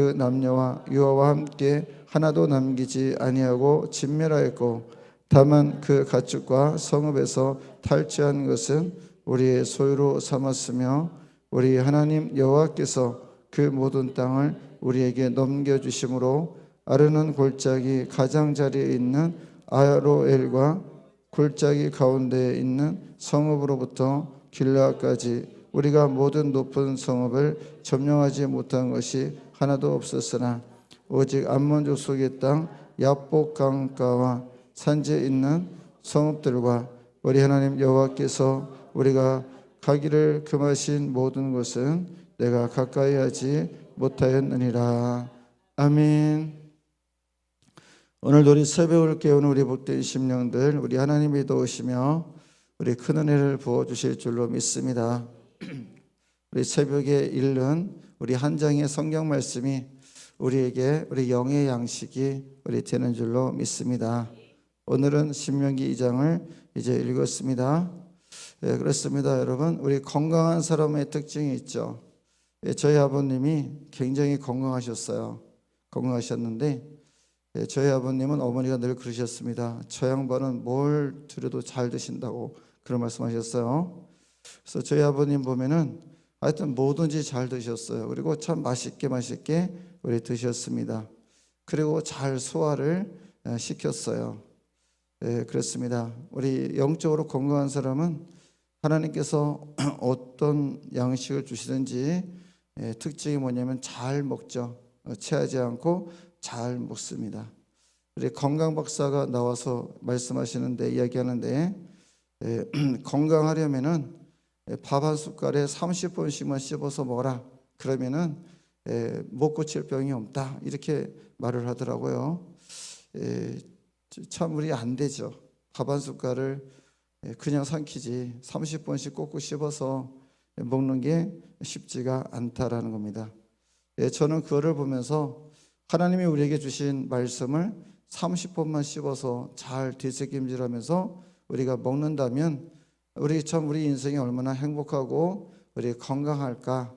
그 남녀와 유아와 함께 하나도 남기지 아니하고 진멸하였고 다만 그 가축과 성읍에서 탈취한 것은 우리의 소유로 삼았으며 우리 하나님 여호와께서 그 모든 땅을 우리에게 넘겨 주심으로 아르는 골짜기 가장자리에 있는 아로엘과 골짜기 가운데에 있는 성읍으로부터 길라까지 우리가 모든 높은 성읍을 점령하지 못한 것이 하나도 없었으나 오직 암몬 족 속의 땅 야복 강가와 산지에 있는 성읍들과 우리 하나님 여호와께서 우리가 가기를 금하신 모든 곳은 내가 가까이 하지 못하였느니라 아멘. 오늘도 우리 새벽을 깨우는 우리 복된 심령들 우리 하나님이 도우시며 우리 큰 은혜를 부어 주실 줄로 믿습니다. 우리 새벽에 읽는 우리 한 장의 성경 말씀이 우리에게 우리 영의 양식이 우리 되는 줄로 믿습니다. 오늘은 신명기 2장을 이제 읽었습니다. 예, 그렇습니다, 여러분. 우리 건강한 사람의 특징이 있죠. 예, 저희 아버님이 굉장히 건강하셨어요. 건강하셨는데 예, 저희 아버님은 어머니가 늘 그러셨습니다. 저 양반은 뭘 드려도 잘 드신다고 그런 말씀하셨어요. 그래서 저희 아버님 보면은 하여튼 뭐든지 잘 드셨어요. 그리고 참 맛있게 맛있게 우리 드셨습니다. 그리고 잘 소화를 예, 시켰어요. 예, 그렇습니다. 우리 영적으로 건강한 사람은 하나님께서 어떤 양식을 주시든지 예, 특징이 뭐냐면 잘 먹죠. 어, 체하지 않고 잘 먹습니다. 우리 건강 박사가 나와서 말씀하시는데 이야기하는데 예, 건강하려면은 밥 한 숟갈에 30번씩만 씹어서 먹어라. 그러면은 예, 못 고칠 병이 없다. 이렇게 말을 하더라고요. 예, 참 우리 안 되죠. 밥 한 숟갈을 예, 그냥 삼키지 30번씩 꼭꼭 씹어서 먹는 게 쉽지가 않다라는 겁니다. 예, 저는 그거를 보면서 하나님이 우리에게 주신 말씀을 30번만 씹어서 잘 되새김질하면서 우리가 먹는다면 우리 참 우리 인생이 얼마나 행복하고 우리 건강할까?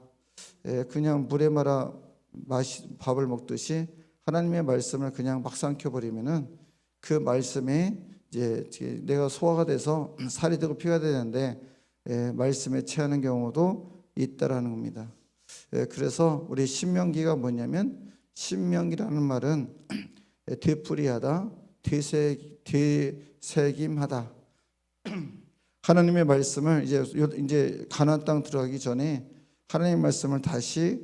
예, 그냥 물에 말아 마시, 밥을 먹듯이 하나님의 말씀을 그냥 막 삼켜버리면은 그 말씀에 이제 내가 소화가 돼서 살이 되고 피가 되는데 예, 말씀에 체하는 경우도 있다라는 겁니다. 예, 그래서 우리 신명기가 뭐냐면 신명기라는 말은 되풀이하다, 되새, 되새김하다. 하나님의 말씀을 이제 이제 가나안 땅 들어가기 전에 하나님의 말씀을 다시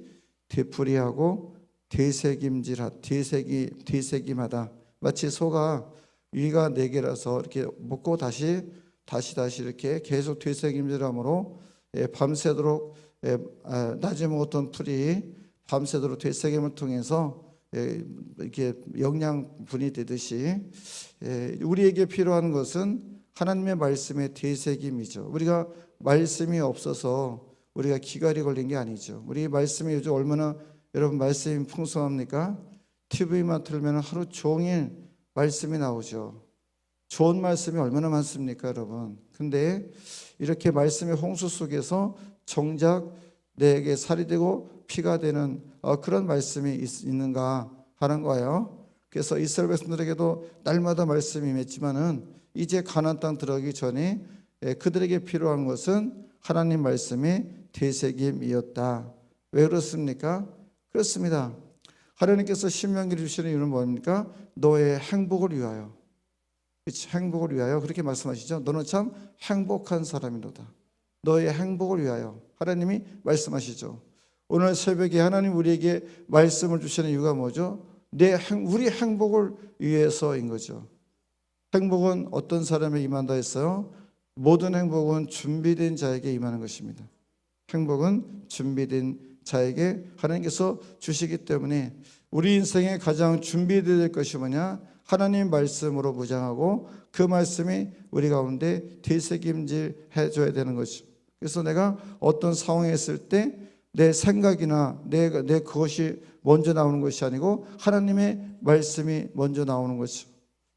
되풀이하고 되새김질하, 되새기, 되새김하다. 마치 소가 위가 네 개라서 이렇게 먹고 다시 다시 다시 이렇게 계속 되새김질함으로 예, 밤새도록 예, 아, 낮에 먹었던 풀이 밤새도록 되새김을 통해서 예, 이렇게 영양분이 되듯이 우리에게 필요한 것은 하나님의 말씀의 되새김이죠. 우리가 말씀이 없어서 우리가 기갈이 걸린 게 아니죠. 우리 말씀이 요즘 얼마나 여러분 말씀이 풍성합니까? TV만 틀면 하루 종일 말씀이 나오죠. 좋은 말씀이 얼마나 많습니까, 여러분? 근데 이렇게 말씀의 홍수 속에서 정작 내게 살이 되고 피가 되는 어, 그런 말씀이 있, 는가 하는 거예요. 그래서 이스라엘 백성들에게도 날마다 말씀이 맺지만은 이제 가나안 땅 들어가기 전에 예, 그들에게 필요한 것은 하나님 말씀의 되새김이었다. 왜 그렇습니까? 그렇습니다. 하나님께서 신명기를 주시는 이유는 뭡니까? 너의 행복을 위하여. 그치? 행복을 위하여 그렇게 말씀하시죠. 너는 참 행복한 사람이로다. 너의 행복을 위하여 하나님이 말씀하시죠. 오늘 새벽에 하나님 우리에게 말씀을 주시는 이유가 뭐죠? 내 행, 우리 행복을 위해서인 거죠. 행복은 어떤 사람에게 임한다 했어요? 모든 행복은 준비된 자에게 임하는 것입니다. 행복은 준비된 자에게 하나님께서 주시기 때문에 우리 인생에 가장 준비되어야 될 것이 뭐냐? 하나님 말씀으로 무장하고 그 말씀이 우리 가운데 되새김질 해줘야 되는 것이죠. 그래서 내가 어떤 상황에 있을 때 내 생각이나 내, 내 그것이 먼저 나오는 것이 아니고 하나님의 말씀이 먼저 나오는 것이죠.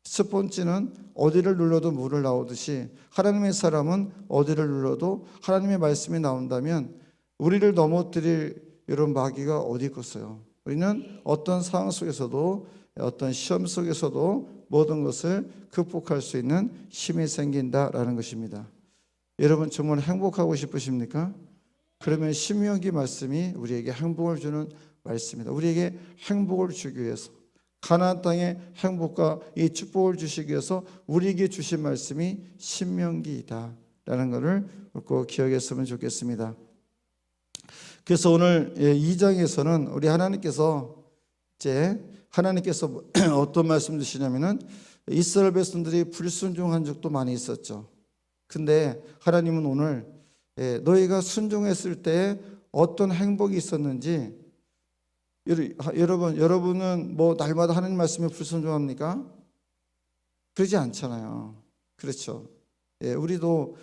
스폰지는 어디를 눌러도 물을 나오듯이 하나님의 사람은 어디를 눌러도 하나님의 말씀이 나온다면 우리를 넘어뜨릴 이런 마귀가 어디 있겠어요? 우리는 어떤 상황 속에서도 어떤 시험 속에서도 모든 것을 극복할 수 있는 힘이 생긴다라는 것입니다. 여러분 정말 행복하고 싶으십니까? 그러면 신명기 말씀이 우리에게 행복을 주는 말씀입니다. 우리에게 행복을 주기 위해서 가나안 땅의 행복과 이 축복을 주시기 위해서 우리에게 주신 말씀이 신명기이다라는 것을 꼭 기억했으면 좋겠습니다. 그래서 오늘 2장에서는 우리 하나님께서 이제 하나님께서 어떤 말씀 주시냐면은 이스라엘 백성들이 불순종한 적도 많이 있었죠. 근데 하나님은 오늘 예, 너희가 순종했을 때 어떤 행복이 있었는지 여러- 여러분 여러분은 뭐 날마다 하나님 말씀에 불순종합니까? 그러지 않잖아요. 그렇죠. 예, 우리도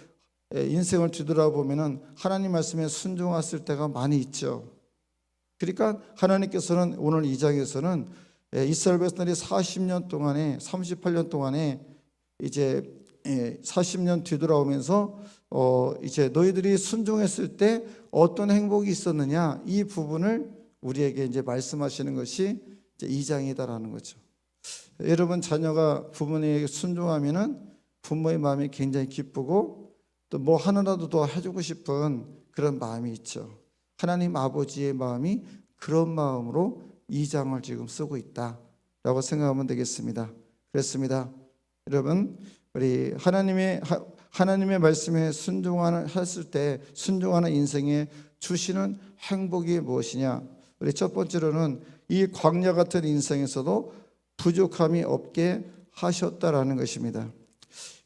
예, 인생을 뒤돌아보면은 하나님 말씀에 순종했을 때가 많이 있죠. 그러니까 하나님께서는 오늘 이 장에서는 예, 이스라엘 백성들이 40년 동안에 38년 동안에 이제 예, 40년 뒤돌아오면서 어 이제 너희들이 순종했을 때 어떤 행복이 있었느냐 이 부분을 우리에게 이제 말씀하시는 것이 이제 이 장이다라는 거죠. 여러분 자녀가 부모님에게 순종하면은 부모의 마음이 굉장히 기쁘고 또 뭐 하나라도 더 해주고 싶은 그런 마음이 있죠. 하나님 아버지의 마음이 그런 마음으로 이 장을 지금 쓰고 있다라고 생각하면 되겠습니다. 그렇습니다. 여러분 우리 하나님의 하- 하나님의 말씀에 순종하는 했을 때 순종하는 인생에 주시는 행복이 무엇이냐? 우리 첫 번째로는 이 광야 같은 인생에서도 부족함이 없게 하셨다라는 것입니다.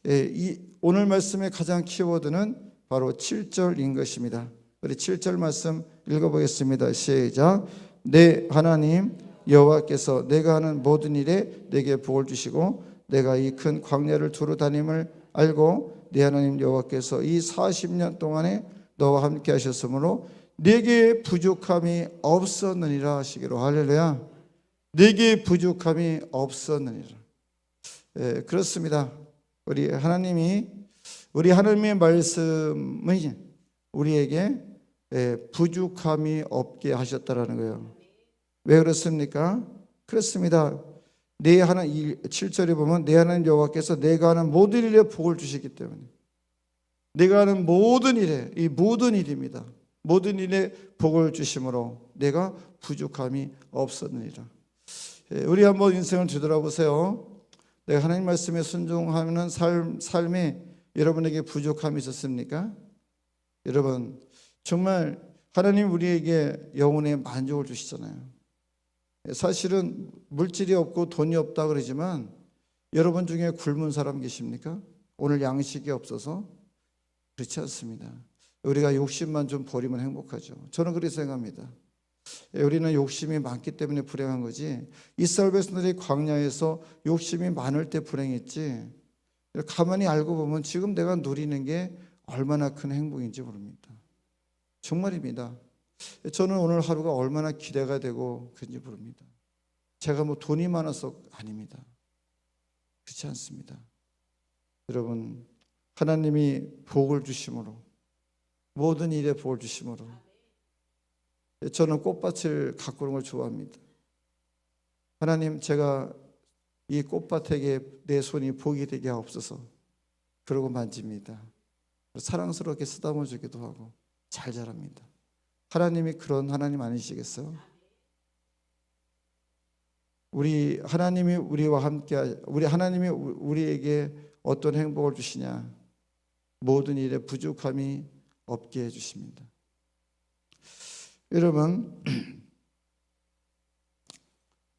예, 이 오늘 말씀의 가장 키워드는 바로 7절인 것입니다. 우리 7절 말씀 읽어보겠습니다. 시작. 내 하나님 여호와께서 내가 하는 모든 일에 내게 복을 주시고 내가 이 큰 광야를 두루 다님을 알고 내 하나님 여호와께서 이 40년 동안에 너와 함께 하셨으므로 내게 부족함이 없었느니라 하시기로 할렐루야. 내게 부족함이 없었느니라. 예, 그렇습니다. 우리 하나님이 우리 하나님의 말씀이 우리에게 예, 부족함이 없게 하셨다라는 거예요. 왜 그렇습니까? 그렇습니다. 내 하나 7절에 보면 내 하나님 여호와께서 내가 하는 모든 일에 복을 주시기 때문에 내가 하는 모든 일에 이 모든 일입니다. 모든 일에 복을 주심으로 내가 부족함이 없었느니라. 예, 우리 한번 인생을 뒤돌아보세요. 내가 하나님 말씀에 순종하는 삶 삶에 여러분에게 부족함이 있었습니까? 여러분 정말 하나님 우리에게 영혼의 만족을 주시잖아요. 사실은 물질이 없고 돈이 없다 그러지만 여러분 중에 굶은 사람 계십니까? 오늘 양식이 없어서 그렇지 않습니다. 우리가 욕심만 좀 버리면 행복하죠. 저는 그렇게 생각합니다. 예, 우리는 욕심이 많기 때문에 불행한 거지. 이스라엘 백성들이 광야에서 욕심이 많을 때 불행했지. 가만히 알고 보면 지금 내가 누리는 게 얼마나 큰 행복인지 모릅니다. 정말입니다. 저는 오늘 하루가 얼마나 기대가 되고 그런지 모릅니다. 제가 뭐 돈이 많아서 아닙니다. 그렇지 않습니다. 여러분 하나님이 복을 주심으로 모든 일에 복을 주심으로 저는 꽃밭을 가꾸는 걸 좋아합니다. 하나님 제가 이 꽃밭에게 내 손이 복이 되게 하옵소서. 그러고 만집니다. 사랑스럽게 쓰다듬어 주기도 하고 잘 자랍니다. 하나님이 그런 하나님 아니시겠어요? 우리 하나님이 우리와 함께 우리 하나님이 우리에게 어떤 행복을 주시냐? 모든 일에 부족함이 없게 해 주십니다. 여러분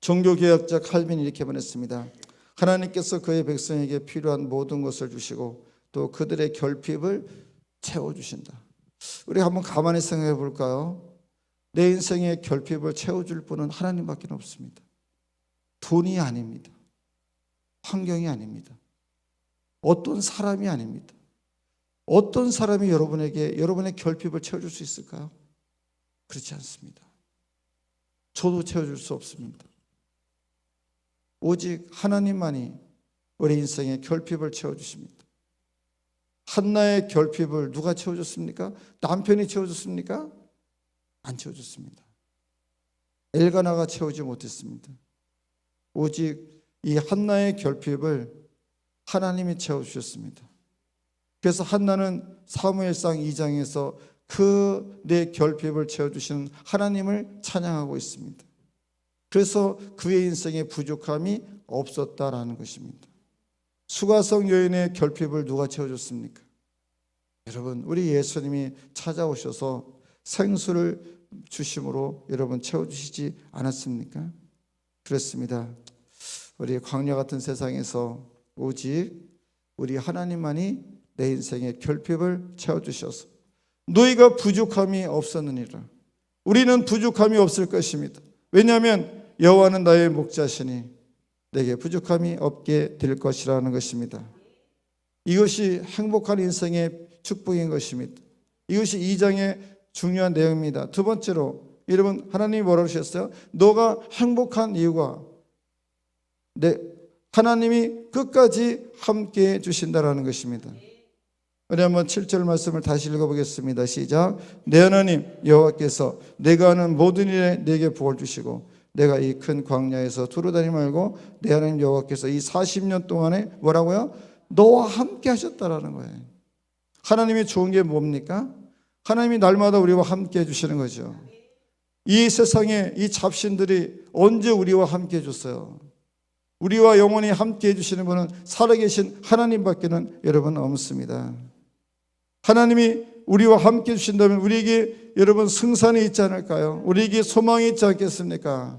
종교개혁자 칼빈이 이렇게 말했습니다. 하나님께서 그의 백성에게 필요한 모든 것을 주시고 또 그들의 결핍을 채워 주신다. 우리 한번 가만히 생각해 볼까요? 내 인생의 결핍을 채워줄 분은 하나님밖에 없습니다. 돈이 아닙니다. 환경이 아닙니다. 어떤 사람이 아닙니다. 어떤 사람이 여러분에게 여러분의 결핍을 채워줄 수 있을까요? 그렇지 않습니다. 저도 채워줄 수 없습니다. 오직 하나님만이 우리 인생의 결핍을 채워주십니다. 한나의 결핍을 누가 채워줬습니까? 남편이 채워줬습니까? 안 채워줬습니다. 엘가나가 채우지 못했습니다. 오직 이 한나의 결핍을 하나님이 채워주셨습니다. 그래서 한나는 사무엘상 2장에서 그 내 결핍을 채워주시는 하나님을 찬양하고 있습니다. 그래서 그의 인생에 부족함이 없었다라는 것입니다. 수가성 여인의 결핍을 누가 채워줬습니까? 여러분, 우리 예수님이 찾아오셔서 생수를 주심으로 여러분 채워주시지 않았습니까? 그렇습니다. 우리 광야 같은 세상에서 오직 우리 하나님만이 내 인생의 결핍을 채워주셔서 너희가 부족함이 없었느니라. 우리는 부족함이 없을 것입니다. 왜냐하면 여호와는 나의 목자시니 내게 부족함이 없게 될 것이라는 것입니다. 이것이 행복한 인생의 축복인 것입니다. 이것이 이 장의 중요한 내용입니다. 두 번째로 여러분 하나님이 뭐라고 하셨어요? 너가 행복한 이유가 내 하나님이 끝까지 함께 해 주신다라는 것입니다. 우리 한번 7절 말씀을 다시 읽어보겠습니다. 시작. 내 하나님 여호와께서 내가 하는 모든 일에 내게 복을 주시고 내가 이 큰 광야에서 두루 다니 말고 내 하나님 여호와께서 이 40년 동안에 뭐라고요? 너와 함께 하셨다라는 거예요. 하나님이 좋은 게 뭡니까? 하나님이 날마다 우리와 함께 해주시는 거죠. 이 세상에 이 잡신들이 언제 우리와 함께 해줬어요? 우리와 영원히 함께 해주시는 분은 살아계신 하나님밖에는 여러분 없습니다. 하나님이 우리와 함께 해주신다면 우리에게 여러분 승산이 있지 않을까요? 우리에게 소망이 있지 않겠습니까?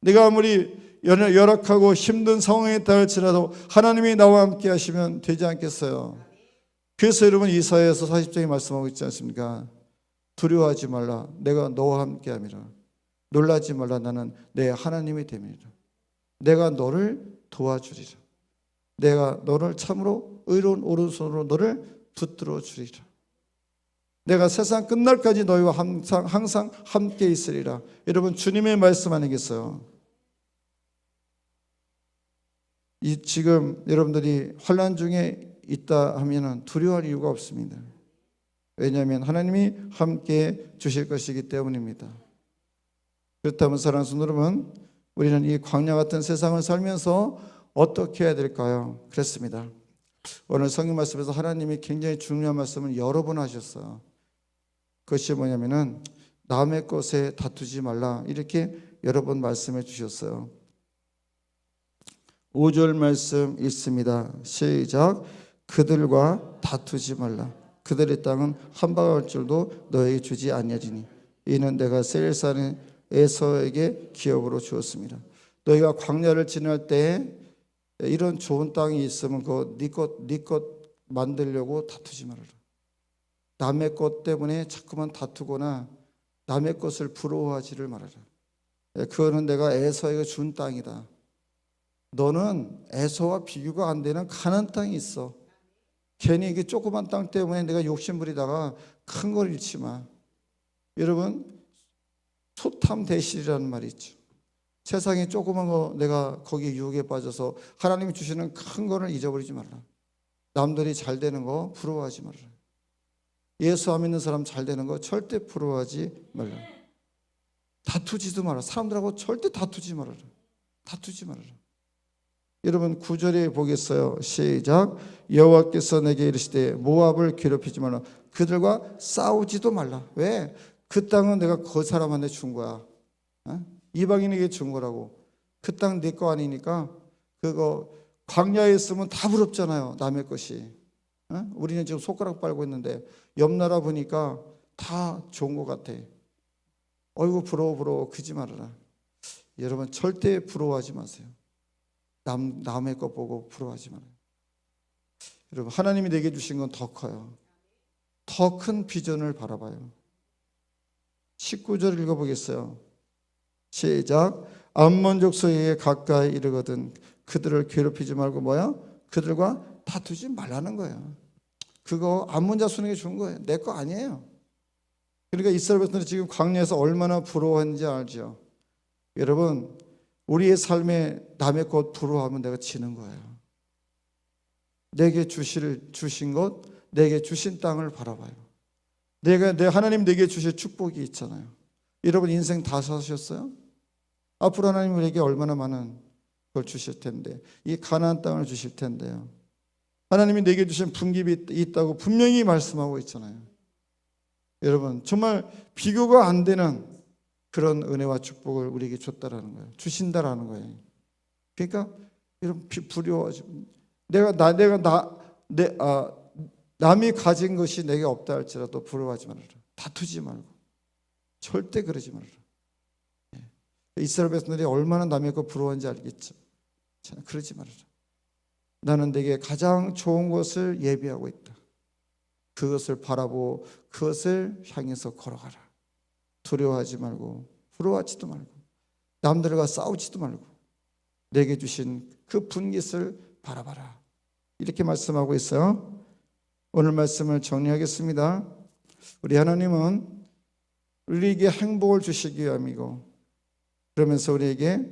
내가 아무리 열- 열악하고 힘든 상황에 닿을지라도 하나님이 나와 함께 하시면 되지 않겠어요? 그래서 여러분 이사야에서 40장에 말씀하고 있지 않습니까? 두려워하지 말라. 내가 너와 함께 함이라. 놀라지 말라. 나는 내 하나님이 됨이라. 내가 너를 도와주리라. 내가 너를 참으로 의로운 오른손으로 너를 붙들어 주리라. 내가 세상 끝날까지 너희와 항상 항상 함께 있으리라. 여러분 주님의 말씀 아니겠어요? 이 지금 여러분들이 환란 중에 있다 하면은 두려워할 이유가 없습니다. 왜냐하면 하나님이 함께 주실 것이기 때문입니다. 그렇다면 사랑하는 여러분, 우리는 이 광야 같은 세상을 살면서 어떻게 해야 될까요? 그렇습니다. 오늘 성경 말씀에서 하나님이 굉장히 중요한 말씀을 여러 번 하셨어요. 그것이 뭐냐면은 남의 것에 다투지 말라 이렇게 여러 번 말씀해 주셨어요. 5절 말씀 있습니다. 시작. 그들과 다투지 말라. 그들의 땅은 한 바갈 줄도 너에게 주지 아니하리니 이는 내가 세일산의 에서에게 기업으로 주었습니다. 너희가 광야를 지날 때 이런 좋은 땅이 있으면 그네것 네 것 만들려고 다투지 말아라. 남의 것 때문에 자꾸만 다투거나 남의 것을 부러워하지를 말아라. 예, 그거는 내가 에서에게 준 땅이다. 너는 에서와 비교가 안 되는 가난 땅이 있어. 괜히 이게 조그만 땅 때문에 내가 욕심 부리다가 큰 걸 잃지 마. 여러분 소탐 대실이라는 말이 있죠. 세상에 조그만 거 내가 거기 유혹에 빠져서 하나님이 주시는 큰 거를 잊어버리지 말라. 남들이 잘 되는 거 부러워하지 말라. 예수 안 믿는 사람 잘 되는 거 절대 부러워하지 말라. 다투지도 마라. 사람들하고 절대 다투지 말아라. 다투지 말아라. 여러분 구절에 보겠어요. 시작. 여호와께서 내게 이르시되 모압을 괴롭히지 말라. 그들과 싸우지도 말라. 왜? 그 땅은 내가 그 사람한테 준 거야. 어? 이방인에게 준 거라고. 그 땅 내 거 아니니까 그거 광야에 있으면 다 부럽잖아요. 남의 것이. 어? 우리는 지금 손가락 빨고 있는데 옆 나라 보니까 다 좋은 것 같아. 어이구 부러워 부러워 그지 말아라. 여러분 절대 부러워하지 마세요. 남 남의 것 보고 부러워하지 말아요. 여러분 하나님이 내게 주신 건 더 커요. 더 큰 비전을 바라봐요. 19절 읽어보겠어요. 시작. 암몬 족속에게 가까이 이르거든 그들을 괴롭히지 말고 뭐야? 그들과 다투지 말라는 거예요. 그거 암몬 자손에게 준 거예요. 내 거 아니에요. 그러니까 이스라엘 백성들이 지금 광야에서 얼마나 부러워했는지 알죠. 여러분, 우리의 삶에 남의 것 부러워하면 내가 지는 거예요. 내게 주실 주신 것, 내게 주신 땅을 바라봐요. 내가 내 하나님 내게 주실 축복이 있잖아요. 여러분 인생 다 사셨어요? 앞으로 하나님 우리에게 얼마나 많은 걸 주실 텐데 이 가나안 땅을 주실 텐데요. 하나님이 내게 주신 분깃이 있다고 분명히 말씀하고 있잖아요. 여러분 정말 비교가 안 되는 그런 은혜와 축복을 우리에게 줬다라는 거예요. 주신다라는 거예요. 그러니까 비- 두려워하지 내가 나 내가 나내 아, 남이 가진 것이 내게 없다 할지라도 부러워하지 말아라. 다투지 말고 절대 그러지 말아라. 예. 이스라엘 백성들이 얼마나 남의 거 부러워하는지 알겠죠. 자, 그러지 말아라. 나는 내게 가장 좋은 것을 예비하고 있다. 그것을 바라보고 그것을 향해서 걸어가라. 두려워하지 말고 부러워하지도 말고 남들과 싸우지도 말고 내게 주신 그 분깃을 바라봐라. 이렇게 말씀하고 있어요. 오늘 말씀을 정리하겠습니다. 우리 하나님은 우리에게 행복을 주시기 위함이고 그러면서 우리에게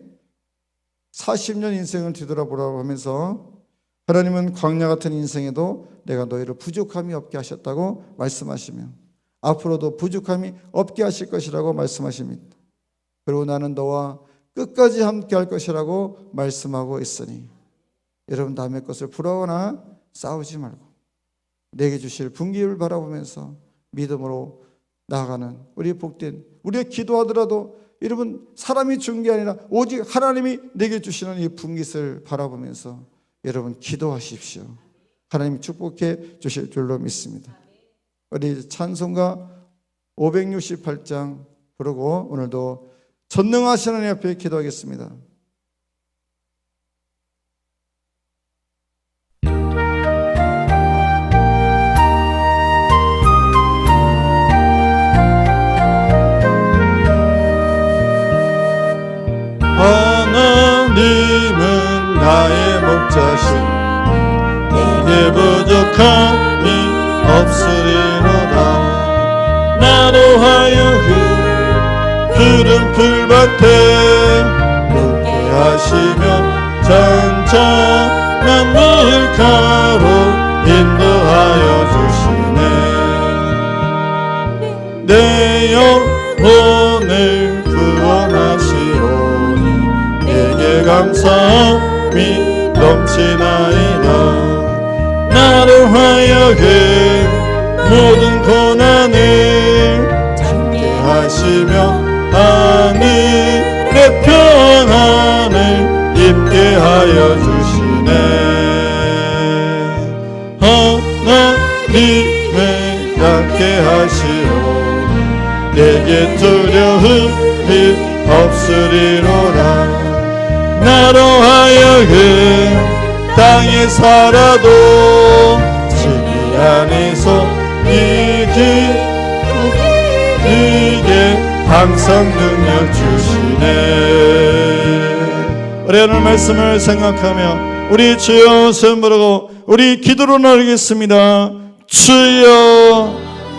40년 인생을 뒤돌아보라고 하면서 하나님은 광야 같은 인생에도 내가 너희를 부족함이 없게 하셨다고 말씀하시며 앞으로도 부족함이 없게 하실 것이라고 말씀하십니다. 그리고 나는 너와 끝까지 함께 할 것이라고 말씀하고 있으니 여러분 남의 것을 부러워나 싸우지 말고 내게 주실 분기를 바라보면서 믿음으로 나아가는 우리 복된 우리가 기도하더라도 여러분 사람이 준 게 아니라 오직 하나님이 내게 주시는 이 분깃을 바라보면서 여러분 기도하십시오. 하나님 축복해 주실 줄로 믿습니다. 우리 찬송가 568장 부르고 오늘도 전능하신 하나님 앞에 기도하겠습니다. 부족함이 없으리로다. 나로 하여금 푸른 풀밭에 눕게 하시며 천천한 물가로 인도하여 주시네. 내 영혼을 구원하시오니 내게 감사함이 넘치나이다 나로 하여금 모든 고난을 참게 하시며 하늘의 평안을 입게 하여 주시네. 하나님의 약게 하시오니 내게 두려움이 없으리로라. 나로 하여금 땅에 살아도 지기 안에서 이기 이게 항상 능력 주시네. 우리 오늘 말씀을 생각하며 우리 주여 선부르고 우리 기도로 나르겠습니다. 주여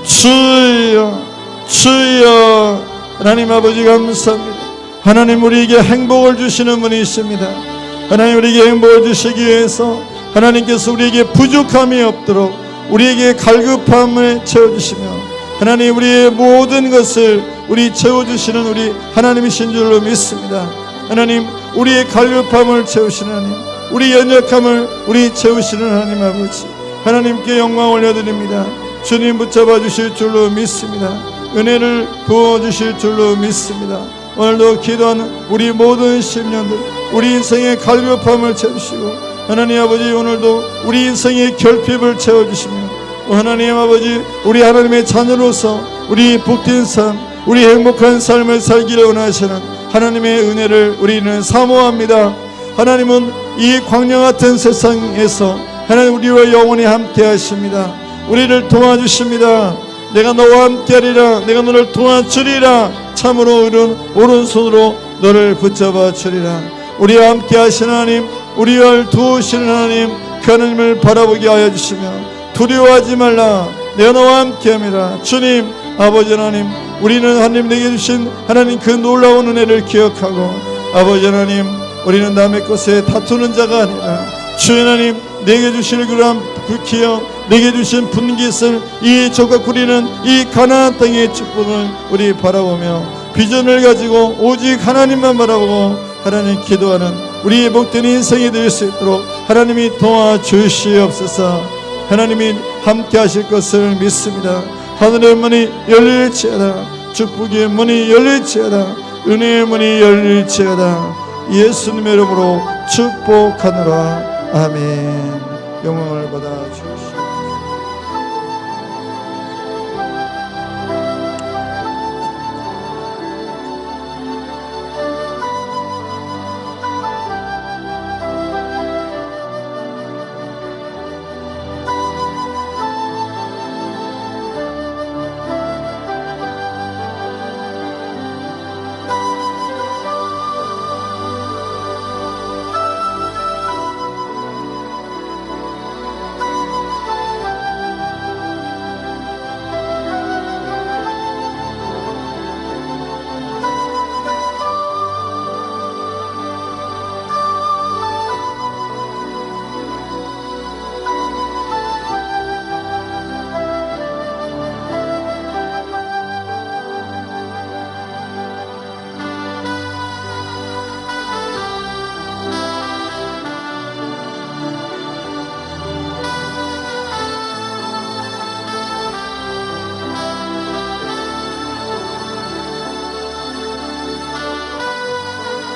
주여 주여. 하나님 아버지 감사합니다. 하나님 우리에게 행복을 주시는 분이십니다 하나님 우리에게 행복을 주시기 위해서 하나님께서 우리에게 부족함이 없도록 우리에게 갈급함을 채워주시며 하나님 우리의 모든 것을 우리 채워주시는 우리 하나님이신 줄로 믿습니다. 하나님 우리의 갈급함을 채우시는 하나님 우리 연약함을 우리 채우시는 하나님 아버지 하나님께 영광 올려드립니다. 주님 붙잡아 주실 줄로 믿습니다. 은혜를 부어 주실 줄로 믿습니다 오늘도 기도하는 우리 모든 심령들 우리 인생의 갈급함을 채우시고 하나님 아버지 오늘도 우리 인생의 결핍을 채워주시며 하나님 아버지 우리 하나님의 자녀로서 우리 복된 삶 우리 행복한 삶을 살기를 원하시는 하나님의 은혜를 우리는 사모합니다. 하나님은 이 광야 같은 세상에서 하나님 우리와 영원히 함께 하십니다. 우리를 도와주십니다 내가 너와 함께하리라. 내가 너를 도와주리라. 참으로 오른, 오른손으로 너를 붙잡아 주리라. 우리와 함께 하시는 하나님 우리를 도우시는 하나님 그 하나님을 바라보게 하여 주시며 두려워하지 말라. 내가 너와 함께함이라. 주님 아버지 하나님 우리는 하나님 내게 주신 하나님 그 놀라운 은혜를 기억하고 아버지 하나님 우리는 남의 것에 다투는 자가 아니라 주 하나님 내게 주시는 그러한 그 기억 내게 주신 분깃을 이 조각 구리는 이 가나안 땅의 축복을 우리 바라보며 비전을 가지고 오직 하나님만 바라보고 하나님 기도하는 우리 복된 인생이 될 수 있도록 하나님이 도와주시옵소서. 하나님이 함께 하실 것을 믿습니다. 하늘의 문이 열릴지어다. 축복의 문이 열릴지어다. 은혜의 문이 열릴지어다. 예수님의 이름으로 축복하노라 아멘. 영광을 받아 주시옵소서